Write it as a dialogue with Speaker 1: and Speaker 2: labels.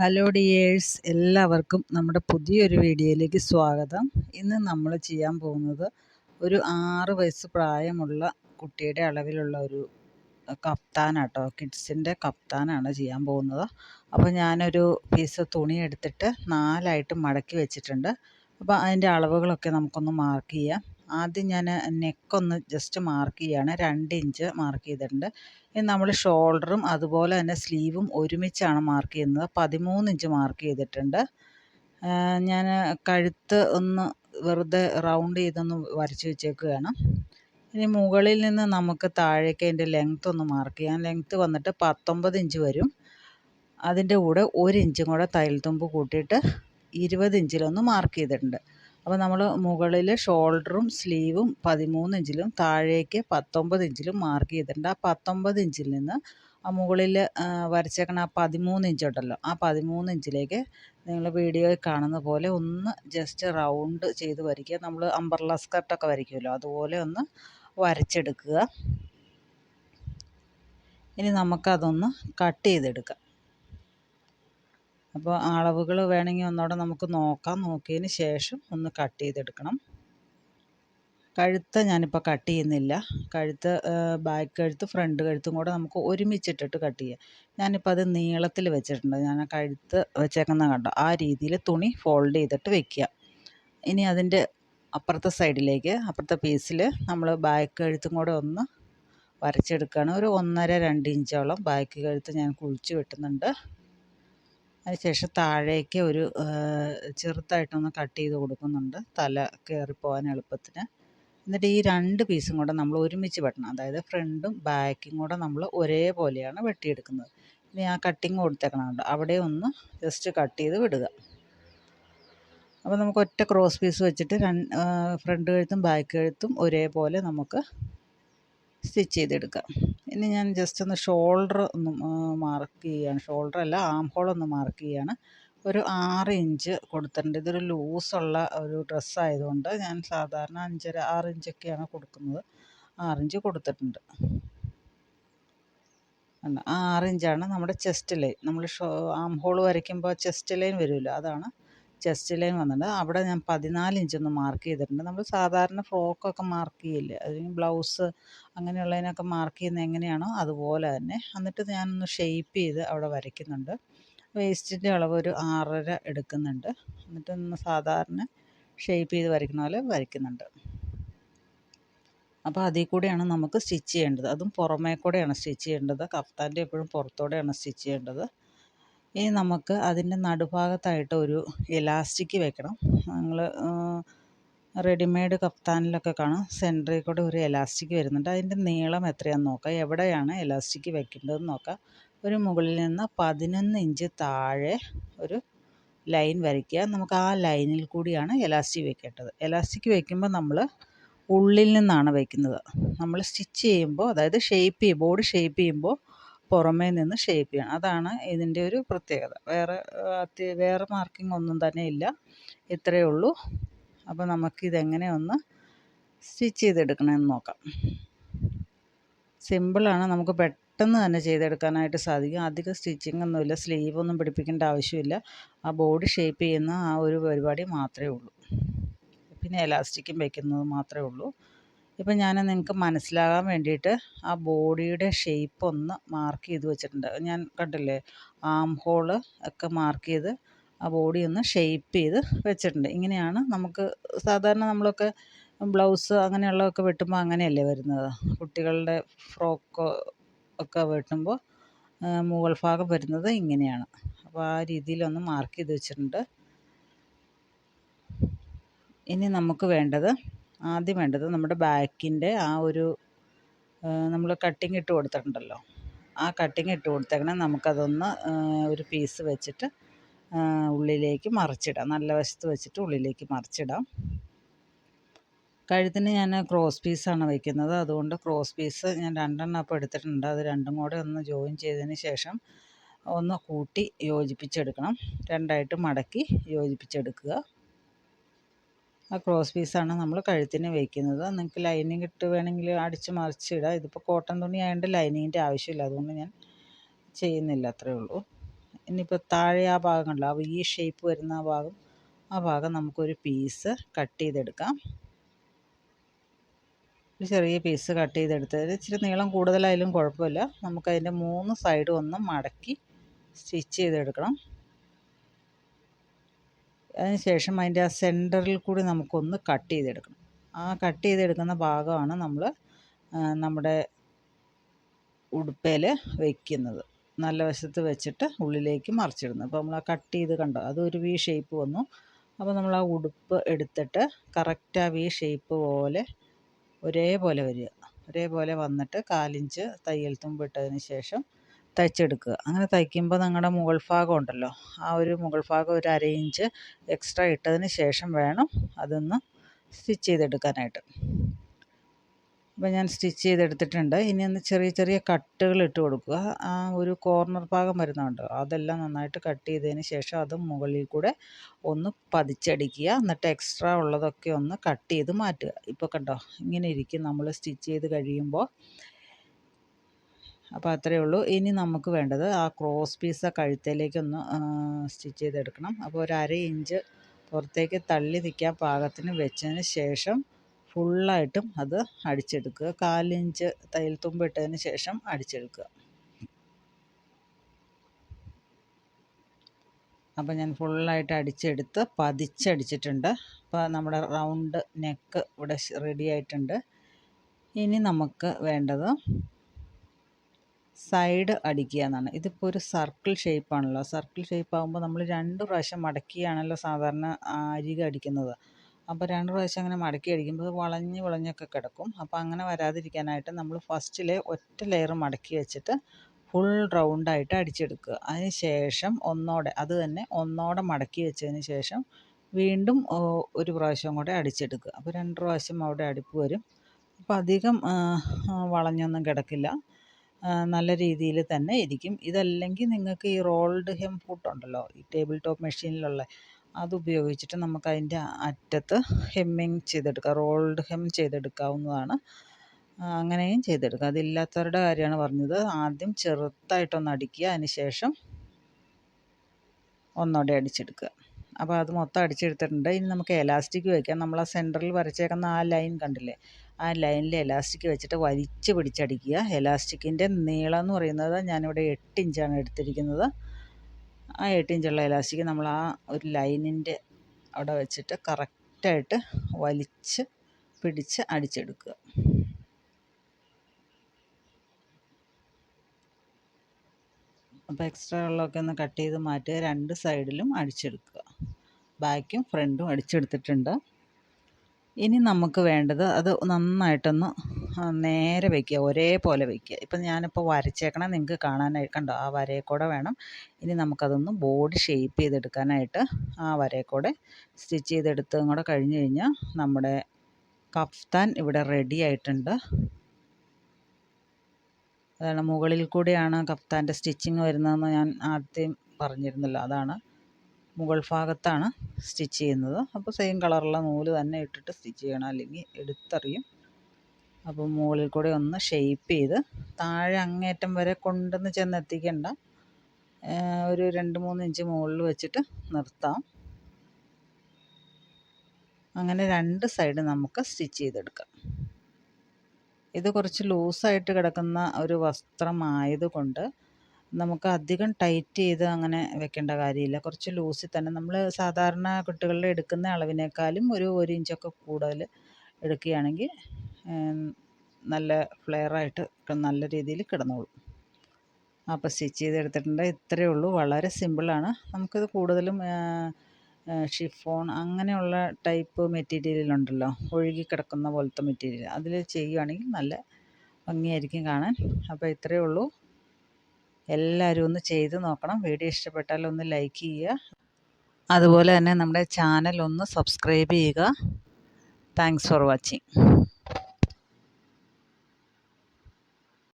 Speaker 1: Hello dears എല്ലാവർക്കും നമ്മുടെ പുതിയൊരു വീഡിയോയിലേക്ക് സ്വാഗതം. ഇന്ന് നമ്മൾ ചെയ്യാൻ പോകുന്നത് ഒരു ആറ് വയസ്സ് പ്രായമുള്ള കുട്ടിയുടെ അളവിലുള്ള ഒരു കപ്താനാട്ടോ. കിഡ്സിന്റെ കപ്താനാണ് ചെയ്യാൻ പോകുന്നത്. അപ്പോൾ ഞാനൊരു പീസ് തുണി എടുത്തിട്ട് നാലായിട്ട് മടക്കി വെച്ചിട്ടുണ്ട്. അപ്പോൾ അതിന്റെ അളവുകളൊക്കെ നമുക്കൊന്ന് മാർക്ക് ചെയ്യാം. ആദ്യം ഞാൻ നെക്കൊന്ന് ജസ്റ്റ് മാർക്ക് ചെയ്യുകയാണ് രണ്ട് ഇഞ്ച് മാർക്ക് ചെയ്തിട്ടുണ്ട്. ഇനി നമ്മൾ ഷോൾഡറും അതുപോലെ തന്നെ സ്ലീവും ഒരുമിച്ചാണ് മാർക്ക് ചെയ്യുന്നത്. പതിമൂന്ന് ഇഞ്ച് മാർക്ക് ചെയ്തിട്ടുണ്ട്. ഞാൻ കഴുത്ത് ഒന്ന് വെറുതെ റൗണ്ട് ചെയ്തൊന്ന് വരച്ച് വെച്ചേക്കുകയാണ്. ഇനി മുകളിൽ നിന്ന് നമുക്ക് താഴേക്ക് അതിന്റെ ലെങ്ത്ത് ഒന്ന് മാർക്ക് ചെയ്യാം. ലെങ്ത്ത് വന്നിട്ട് പത്തൊമ്പത് ഇഞ്ച് വരും. അതിന്റെ കൂടെ ഒരു ഇഞ്ചും കൂടെ തയ്യൽ തുമ്പ് കൂട്ടിയിട്ട് ഇരുപത് ഇഞ്ചിലൊന്ന് മാർക്ക് ചെയ്തിട്ടുണ്ട്. അപ്പോൾ നമ്മൾ മുകളിൽ ഷോൾഡറും സ്ലീവും പതിമൂന്ന് ഇഞ്ചിലും താഴേക്ക് പത്തൊമ്പത് ഇഞ്ചിലും മാർക്ക് ചെയ്തിട്ടുണ്ട്. ആ പത്തൊമ്പത് ഇഞ്ചിൽ നിന്ന് ആ മുകളിൽ വരച്ചേക്കണ ആ പതിമൂന്ന് ഇഞ്ച് ഉണ്ടല്ലോ ആ പതിമൂന്ന് ഇഞ്ചിലേക്ക് നിങ്ങൾ വീഡിയോയിൽ കാണുന്ന പോലെ ഒന്ന് ജസ്റ്റ് റൗണ്ട് ചെയ്ത് വരയ്ക്കുക. നമ്മൾ അമ്പർല സ്കർട്ടൊക്കെ വരയ്ക്കുമല്ലോ അതുപോലെ ഒന്ന് വരച്ചെടുക്കുക. ഇനി നമുക്കതൊന്ന് കട്ട് ചെയ്തെടുക്കാം. അപ്പോൾ അളവുകൾ വേണമെങ്കിൽ ഒന്നുകൂടെ നമുക്ക് നോക്കാം. നോക്കിയതിന് ശേഷം ഒന്ന് കട്ട് ചെയ്തെടുക്കണം. കഴുത്ത് ഞാനിപ്പോൾ കട്ട് ചെയ്യുന്നില്ല. കഴുത്ത് ബാക്ക് കഴുത്ത് ഫ്രണ്ട് കഴുത്തും കൂടെ നമുക്ക് ഒരുമിച്ചിട്ടിട്ട് കട്ട് ചെയ്യാം. ഞാനിപ്പോൾ അത് നീളത്തിൽ വെച്ചിട്ടുണ്ട്. ഞാൻ ആ കഴുത്ത് വെച്ചേക്കുന്ന കണ്ടോ? ആ രീതിയിൽ തുണി ഫോൾഡ് ചെയ്തിട്ട് വെക്കുക. ഇനി അതിന്റെ അപ്പുറത്തെ സൈഡിലേക്ക് അപ്പുറത്തെ പീസിൽ നമ്മൾ ബാക്ക് കഴുത്തും കൂടെ ഒന്ന് വരച്ചെടുക്കുകയാണ്. ഒരു ഒന്നര രണ്ട് ഇഞ്ചോളം ബാക്ക് കഴുത്ത് ഞാൻ കുഴിച്ച് വെട്ടുന്നുണ്ട്. അതിനുശേഷം താഴേക്ക് ഒരു ചെറുതായിട്ടൊന്ന് കട്ട് ചെയ്ത് കൊടുക്കുന്നുണ്ട്. തല കയറിപ്പോകാൻ എളുപ്പത്തിന്. എന്നിട്ട് ഈ രണ്ട് പീസും കൂടെ നമ്മൾ ഒരുമിച്ച് വെട്ടണം. അതായത് ഫ്രണ്ടും ബാക്കും കൂടെ നമ്മൾ ഒരേപോലെയാണ് വെട്ടിയെടുക്കുന്നത്. ഇനി ആ കട്ടിങ് കൊടുത്തേക്കണമുണ്ട് അവിടെ ഒന്ന് ജസ്റ്റ് കട്ട് ചെയ്ത് വിടുക. അപ്പോൾ നമുക്ക് ഒറ്റ ക്രോസ് പീസ് വെച്ചിട്ട് രണ്ട് ഫ്രണ്ട് കഴുത്തും ബാക്ക് കഴുത്തും ഒരേപോലെ നമുക്ക് സ്റ്റിച്ച് ചെയ്തെടുക്കാം ഇനി ഞാൻ ജസ്റ്റ് ഒന്ന് ഷോൾഡർ ഒന്ന് മാർക്ക് ചെയ്യുകയാണ്. ഷോൾഡർ അല്ല ആം ഹോൾ ഒന്ന് മാർക്ക് ചെയ്യുകയാണ്. ഒരു ആറ് ഇഞ്ച് കൊടുത്തിട്ടുണ്ട്. ഇതൊരു ലൂസുള്ള ഒരു ഡ്രസ്സായതുകൊണ്ട് ഞാൻ സാധാരണ അഞ്ചര ആറ് ഇഞ്ചൊക്കെയാണ് കൊടുക്കുന്നത്. ആറിഞ്ച് കൊടുത്തിട്ടുണ്ട്. ആറ് ഇഞ്ചാണ് നമ്മുടെ ചെസ്റ്റ് ലൈൻ നമ്മൾ ഷോ ആം ഹോൾ വരയ്ക്കുമ്പോൾ ചെസ്റ്റ് ലൈൻ വരുമല്ലോ അതാണ് ചെസ്റ്റ് ലൈൻ വന്നിട്ടുണ്ട്. അവിടെ ഞാൻ പതിനാല് ഇഞ്ചൊന്ന് മാർക്ക് ചെയ്തിട്ടുണ്ട്. നമ്മൾ സാധാരണ ഫ്രോക്കൊക്കെ മാർക്ക് ചെയ്യില്ലേ? അല്ലെങ്കിൽ ബ്ലൗസ് അങ്ങനെയുള്ളതിനൊക്കെ മാർക്ക് ചെയ്യുന്നത് എങ്ങനെയാണോ അതുപോലെ തന്നെ. എന്നിട്ട് ഞാനൊന്ന് ഷെയ്പ്പ് ചെയ്ത് അവിടെ വരയ്ക്കുന്നുണ്ട്. വേസ്റ്റിന്റെ അളവ് ഒരു ആറര എടുക്കുന്നുണ്ട്. എന്നിട്ട് ഒന്ന് സാധാരണ ഷെയ്പ്പ് ചെയ്ത് വരയ്ക്കുന്ന പോലെ വരയ്ക്കുന്നുണ്ട്. അപ്പോൾ അതിൽ കൂടെയാണ് നമുക്ക് സ്റ്റിച്ച് ചെയ്യേണ്ടത്. അതും പുറമേ കൂടെയാണ് സ്റ്റിച്ച് ചെയ്യേണ്ടത്. കഫ്താന്റെ എപ്പോഴും പുറത്തോടെയാണ് സ്റ്റിച്ച് ചെയ്യേണ്ടത്. ഇനി നമുക്ക് അതിന്റെ നടുഭാഗത്തായിട്ട് ഒരു എലാസ്റ്റിക് വെക്കണം. നിങ്ങൾ റെഡിമെയ്ഡ് കഫ്താനിലൊക്കെ കാണാം. സെന്ററിൽ കൂടെ ഒരു എലാസ്റ്റിക് വരുന്നുണ്ട്. അതിന്റെ നീളം എത്രയാണെന്ന് നോക്കാം. എവിടെയാണ് എലാസ്റ്റിക് വെക്കേണ്ടതെന്ന് നോക്കാം. ഒരു മുകളിൽ നിന്ന് പതിനൊന്ന് ഇഞ്ച് താഴെ ഒരു ലൈൻ വരയ്ക്കുക. നമുക്ക് ആ ലൈനിൽ കൂടിയാണ് എലാസ്റ്റിക് വെക്കേണ്ടത്. എലാസ്റ്റിക് വെക്കുമ്പോൾ നമ്മൾ ഉള്ളിൽ നിന്നാണ് വയ്ക്കുന്നത് നമ്മൾ സ്റ്റിച്ച് ചെയ്യുമ്പോൾ അതായത് ഷേപ്പ് ചെയ്യുമ്പോൾ ബോഡി ഷേപ്പ് ചെയ്യുമ്പോൾ പുറമേ നിന്ന് ഷേപ്പ് ചെയ്യണം. അതാണ് ഇതിന്റെ ഒരു പ്രത്യേകത. വേറെ വേറെ മാർക്കിംഗ് ഒന്നും തന്നെ ഇല്ല. ഇത്രയേ ഉള്ളൂ. അപ്പോൾ നമുക്കിതെങ്ങനെ ഒന്ന് സ്റ്റിച്ച് ചെയ്തെടുക്കണമെന്ന് നോക്കാം. സിമ്പിളാണ് നമുക്ക് പെട്ടെന്ന് തന്നെ ചെയ്തെടുക്കാനായിട്ട് സാധിക്കും. അധികം സ്റ്റിച്ചിങ് ഒന്നുമില്ല സ്ലീവ് ഒന്നും പിടിപ്പിക്കേണ്ട ആവശ്യമില്ല. ആ ബോഡി ഷേപ്പ് ചെയ്യുന്ന ആ ഒരു പരിപാടി മാത്രമേ ഉള്ളൂ. പിന്നെ എലാസ്റ്റിക്കും വയ്ക്കുന്നത് മാത്രമേ ഉള്ളൂ. ഇപ്പം ഞാൻ നിങ്ങൾക്ക് മനസ്സിലാകാൻ വേണ്ടിയിട്ട് ആ ബോഡിയുടെ ഷേപ്പ് ഒന്ന് മാർക്ക് ചെയ്ത് വെച്ചിട്ടുണ്ട്. ഞാൻ കണ്ടില്ലേ ആം ഹോൾ ഒക്കെ മാർക്ക് ചെയ്ത് ആ ബോഡി ഒന്ന് ഷേപ്പ് ചെയ്ത് വെച്ചിട്ടുണ്ട്. ഇങ്ങനെയാണ് നമുക്ക് സാധാരണ നമ്മളൊക്കെ ബ്ലൗസ് അങ്ങനെയുള്ളതൊക്കെ വെട്ടുമ്പോൾ അങ്ങനെയല്ലേ വരുന്നത്? കുട്ടികളുടെ ഫ്രോക്ക് ഒക്കെ വെട്ടുമ്പോൾ മുകൾ ഭാഗം വരുന്നത് ഇങ്ങനെയാണ്. അപ്പോൾ ആ രീതിയിലൊന്ന് മാർക്ക് ചെയ്ത് വെച്ചിട്ടുണ്ട്. ഇനി നമുക്ക് വേണ്ടത് ആദ്യം വേണ്ടത് നമ്മുടെ ബാക്കിന്റെ ആ ഒരു നമ്മൾ കട്ടിങ് ഇട്ട് കൊടുത്തിട്ടുണ്ടല്ലോ. ആ കട്ടിങ് ഇട്ട് നമുക്ക് നമുക്കതൊന്ന് ഒരു പീസ് വെച്ചിട്ട് ഉള്ളിലേക്ക് മറിച്ചിടാം. നല്ല വശത്ത് വെച്ചിട്ട് ഉള്ളിലേക്ക് മറിച്ചിടാം. കഴുത്തിന് ഞാൻ ക്രോസ് പീസാണ് വയ്ക്കുന്നത് അതുകൊണ്ട് ക്രോസ് പീസ് ഞാൻ രണ്ടെണ്ണം അപ്പോൾ എടുത്തിട്ടുണ്ട്. അത് രണ്ടും കൂടെ ഒന്ന് ജോയിൻ ചെയ്തതിന് ശേഷം ഒന്ന് കൂട്ടി യോജിപ്പിച്ചെടുക്കണം. രണ്ടായിട്ട് മടക്കി യോജിപ്പിച്ചെടുക്കുക. ആ ക്രോസ് പീസാണ് നമ്മൾ കഴുത്തിന് വയ്ക്കുന്നത് നിങ്ങൾക്ക് ലൈനിങ് ഇട്ട് വേണമെങ്കിൽ അടിച്ച് മറിച്ചിടാം ഇതിപ്പോൾ കോട്ടൺ തുണി ആയതുകൊണ്ട് ലൈനിങ്ങിന്റെ ആവശ്യമില്ല. അതുകൊണ്ട് ഞാൻ ചെയ്യുന്നില്ല അത്രേ ഉള്ളൂ. ഇനിയിപ്പോൾ താഴെ ആ ഭാഗം ആ ഈ ഷേപ്പ് വരുന്ന ആ ഭാഗം ആ ഭാഗം നമുക്കൊരു പീസ് കട്ട് ചെയ്തെടുക്കാം. ഒരു ചെറിയ പീസ് കട്ട് ചെയ്തെടുത്തത് ഇച്ചിരി നീളം കൂടുതലായാലും കുഴപ്പമില്ല. നമുക്കതിന്റെ മൂന്ന് സൈഡും ഒന്ന് മടക്കി സ്റ്റിച്ച് ചെയ്തെടുക്കണം. അതിനുശേഷം അതിന്റെ ആ സെന്ററിൽ കൂടി നമുക്കൊന്ന് കട്ട് ചെയ്തെടുക്കണം. ആ കട്ട് ചെയ്തെടുക്കുന്ന ഭാഗമാണ് നമ്മൾ നമ്മുടെ ഉടുപ്പയിൽ വയ്ക്കുന്നത് നല്ല വശത്ത് വെച്ചിട്ട് ഉള്ളിലേക്ക് മറിച്ചിടുന്നത്. അപ്പോൾ നമ്മൾ ആ കട്ട് ചെയ്ത് കണ്ടോ അതൊരു വി ഷേപ്പ് വന്നു. അപ്പോൾ നമ്മൾ ആ ഉടുപ്പ് എടുത്തിട്ട് കറക്റ്റ് ആ വി ഷേപ്പ് പോലെ ഒരേപോലെ വരിക. ഒരേപോലെ വന്നിട്ട് കാലിഞ്ച് തയ്യൽ തുമ്പിട്ടതിന് ശേഷം തയ്ച്ചെടുക്കുക. അങ്ങനെ തയ്ക്കുമ്പോൾ നിങ്ങളുടെ മുകൾ ഭാഗം ഉണ്ടല്ലോ ആ ഒരു മുകൾ ഭാഗം ഒരു അര ഇഞ്ച് എക്സ്ട്രാ ഇട്ടതിന് ശേഷം വേണം അതൊന്ന് സ്റ്റിച്ച് ചെയ്തെടുക്കാനായിട്ട്. അപ്പോൾ ഞാൻ സ്റ്റിച്ച് ചെയ്തെടുത്തിട്ടുണ്ട്. ഇനി ഒന്ന് ചെറിയ ചെറിയ കട്ടുകൾ ഇട്ട് കൊടുക്കുക. ആ ഒരു കോർണർ ഭാഗം വരുന്നുണ്ട് അതെല്ലാം നന്നായിട്ട് കട്ട് ചെയ്തതിന് ശേഷം അത് മുകളിൽ കൂടെ ഒന്ന് പതിച്ചടിക്കുക. എന്നിട്ട് എക്സ്ട്രാ ഉള്ളതൊക്കെ ഒന്ന് കട്ട് ചെയ്ത് മാറ്റുക. ഇപ്പോൾ കണ്ടോ ഇങ്ങനെ ഇരിക്കും. നമ്മൾ സ്റ്റിച്ച് ചെയ്ത് കഴിയുമ്പോൾ അപ്പോൾ അത്രയേ ഉള്ളൂ. ഇനി നമുക്ക് വേണ്ടത് ആ ക്രോസ് പീസ് കഴുത്തേലേക്കൊന്ന് സ്റ്റിച്ച് ചെയ്തെടുക്കണം. അപ്പോൾ ഒരു അര ഇഞ്ച് പുറത്തേക്ക് തള്ളി നിൽക്കാൻ പാകത്തിന് വെച്ചതിന് ശേഷം ഫുള്ളായിട്ടും അത് അടിച്ചെടുക്കുക. കാലിഞ്ച് തയ്യൽ തുമ്പിട്ടതിന് ശേഷം അടിച്ചെടുക്കുക. അപ്പോൾ ഞാൻ ഫുള്ളായിട്ട് അടിച്ചെടുത്ത് പതിച്ചടിച്ചിട്ടുണ്ട്. അപ്പോൾ നമ്മുടെ റൗണ്ട് നെക്ക് ഇവിടെ റെഡി ആയിട്ടുണ്ട്. ഇനി നമുക്ക് വേണ്ടത് സൈഡ് അടിക്കുക എന്നാണ്. ഇതിപ്പോൾ ഒരു സർക്കിൾ ഷേപ്പാണല്ലോ സർക്കിൾ ഷേപ്പ് ആകുമ്പോൾ നമ്മൾ രണ്ട് പ്രാവശ്യം മടക്കിയാണല്ലോ സാധാരണ അരിക അടിക്കുന്നത്. അപ്പോൾ രണ്ട് പ്രാവശ്യം അങ്ങനെ മടക്കി അടിക്കുമ്പോൾ വളഞ്ഞ് വളഞ്ഞൊക്കെ കിടക്കും. അപ്പോൾ അങ്ങനെ വരാതിരിക്കാനായിട്ട് നമ്മൾ ഫസ്റ്റിലെ ഒറ്റ ലെയർ മടക്കി വെച്ചിട്ട് ഫുൾ റൗണ്ടായിട്ട് അടിച്ചെടുക്കുക. അതിന് ശേഷം ഒന്നോടെ അത് തന്നെ ഒന്നോടെ മടക്കി വെച്ചതിന് ശേഷം വീണ്ടും ഒരു പ്രാവശ്യം കൂടെ അടിച്ചെടുക്കുക. അപ്പോൾ രണ്ട് പ്രാവശ്യം അവിടെ അടുപ്പ് വരും. അപ്പോൾ അധികം വളഞ്ഞൊന്നും കിടക്കില്ല. നല്ല രീതിയിൽ തന്നെ ഇരിക്കും. ഇതല്ലെങ്കിൽ നിങ്ങൾക്ക് ഈ റോൾഡ് ഹെം ഫുട്ട് ഉണ്ടല്ലോ ഈ ടേബിൾ ടോപ്പ് മെഷീനിലുള്ള അത് ഉപയോഗിച്ചിട്ട് നമുക്ക് അതിന്റെ അറ്റത്ത് ഹെമ്മിങ് ചെയ്തെടുക്കാം. റോൾഡ് ഹെം ചെയ്തെടുക്കാവുന്നതാണ്. അങ്ങനെയും ചെയ്തെടുക്കാം. അതില്ലാത്തവരുടെ കാര്യമാണ് പറഞ്ഞത്. ആദ്യം ചെറുതായിട്ടൊന്ന് അടിക്കുക. അതിന് ശേഷം ഒന്നോടെ അടിച്ചെടുക്കുക. അപ്പോൾ അത് മൊത്തം അടിച്ചെടുത്തിട്ടുണ്ട്. ഇനി നമുക്ക് എലാസ്റ്റിക് വയ്ക്കാം നമ്മൾ ആ സെന്ററിൽ വരച്ചേക്കുന്ന ആ ലൈൻ കണ്ടില്ലേ? ആ ലൈനിൽ എലാസ്റ്റിക് വെച്ചിട്ട് വലിച്ചു പിടിച്ചടിക്കുക. എലാസ്റ്റിക്കിന്റെ നീളം എന്ന് പറയുന്നത് ഞാനിവിടെ എട്ട് ഇഞ്ചാണ് എടുത്തിരിക്കുന്നത്. ആ എട്ട് ഇഞ്ചുള്ള എലാസ്റ്റിക് നമ്മൾ ആ ഒരു ലൈനിന്റെ അവിടെ വെച്ചിട്ട് കറക്റ്റായിട്ട് വലിച്ച് പിടിച്ച് അടിച്ചെടുക്കുക. അപ്പോൾ എക്സ്ട്രാ ഉള്ളതൊക്കെ ഒന്ന് കട്ട് ചെയ്ത് മാറ്റുക. രണ്ട് സൈഡിലും അടിച്ചെടുക്കുക. ബാക്കും ഫ്രണ്ടും അടിച്ചെടുത്തിട്ടുണ്ട്. ഇനി നമുക്ക് വേണ്ടത് അത് നന്നായിട്ടൊന്ന് നേരെ വയ്ക്കുക ഒരേപോലെ വയ്ക്കുക ഇപ്പം ഞാനിപ്പോൾ വരച്ചേക്കണം നിങ്ങൾക്ക് കാണാനായി കണ്ടോ? ആ വരയെ കൂടെ വേണം. ഇനി നമുക്കതൊന്ന് ബോഡി ഷേപ്പ് ചെയ്തെടുക്കാനായിട്ട് ആ വരയെ കൂടെ സ്റ്റിച്ച് ചെയ്തെടുത്തതും കൂടെ കഴിഞ്ഞ് കഴിഞ്ഞാൽ നമ്മുടെ കഫ്താൻ ഇവിടെ റെഡി ആയിട്ടുണ്ട്. അതാണ് മുകളിൽ കൂടെയാണ് കഫ്താന്റെ സ്റ്റിച്ചിങ് വരുന്നതെന്ന് ഞാൻ ആദ്യം പറഞ്ഞിരുന്നല്ലോ. അതാണ് മുകൾ ഭാഗത്താണ് സ്റ്റിച്ച് ചെയ്യുന്നത്. അപ്പോൾ സെയിം കളറുള്ള നൂൽ തന്നെ ഇട്ടിട്ട് സ്റ്റിച്ച് ചെയ്യണം. അല്ലെങ്കിൽ എടുത്തറിയും. അപ്പോൾ മുകളിൽ കൂടെ ഒന്ന് ഷെയ്പ്പ് ചെയ്ത് താഴെ അങ്ങേറ്റം വരെ കൊണ്ടുവന്ന് ചെന്നെത്തിക്കേണ്ട ഒരു രണ്ട് മൂന്ന് ഇഞ്ച് മുകളിൽ വെച്ചിട്ട് നിർത്താം. അങ്ങനെ രണ്ട് സൈഡ് നമുക്ക് സ്റ്റിച്ച് ചെയ്തെടുക്കാം. ഇത് കുറച്ച് ലൂസായിട്ട് കിടക്കുന്ന ഒരു വസ്ത്രമായതുകൊണ്ട് നമുക്ക് അധികം ടൈറ്റ് ചെയ്ത് അങ്ങനെ വെക്കേണ്ട കാര്യമില്ല. കുറച്ച് ലൂസിൽ തന്നെ നമ്മൾ സാധാരണ കുട്ടികളിൽ എടുക്കുന്ന അളവിനേക്കാളും ഒരു ഒരു ഇഞ്ചൊക്കെ കൂടുതൽ എടുക്കുകയാണെങ്കിൽ നല്ല ഫ്ലെയറായിട്ട് നല്ല രീതിയിൽ കിടന്നോളും. അപ്പോൾ സ്റ്റിച്ച് ചെയ്തെടുത്തിട്ടുണ്ട്. ഇത്രയേ ഉള്ളൂ. വളരെ സിമ്പിളാണ്. നമുക്കിത് കൂടുതലും ഷിഫോൺ അങ്ങനെയുള്ള ടൈപ്പ് മെറ്റീരിയലുണ്ടല്ലോ ഒഴുകി കിടക്കുന്ന പോലത്തെ മെറ്റീരിയൽ അതിൽ ചെയ്യുകയാണെങ്കിൽ നല്ല ഭംഗിയായിരിക്കും കാണാൻ. അപ്പോൾ ഇത്രയേ ഉള്ളൂ. എല്ലാവരും ഒന്ന് ചെയ്ത് നോക്കണം. വീഡിയോ ഇഷ്ടപ്പെട്ടാൽ ഒന്ന് ലൈക്ക് ചെയ്യുക. അതുപോലെ തന്നെ നമ്മുടെ ചാനൽ ഒന്ന് സബ്സ്ക്രൈബ് ചെയ്യുക. Thanks for watching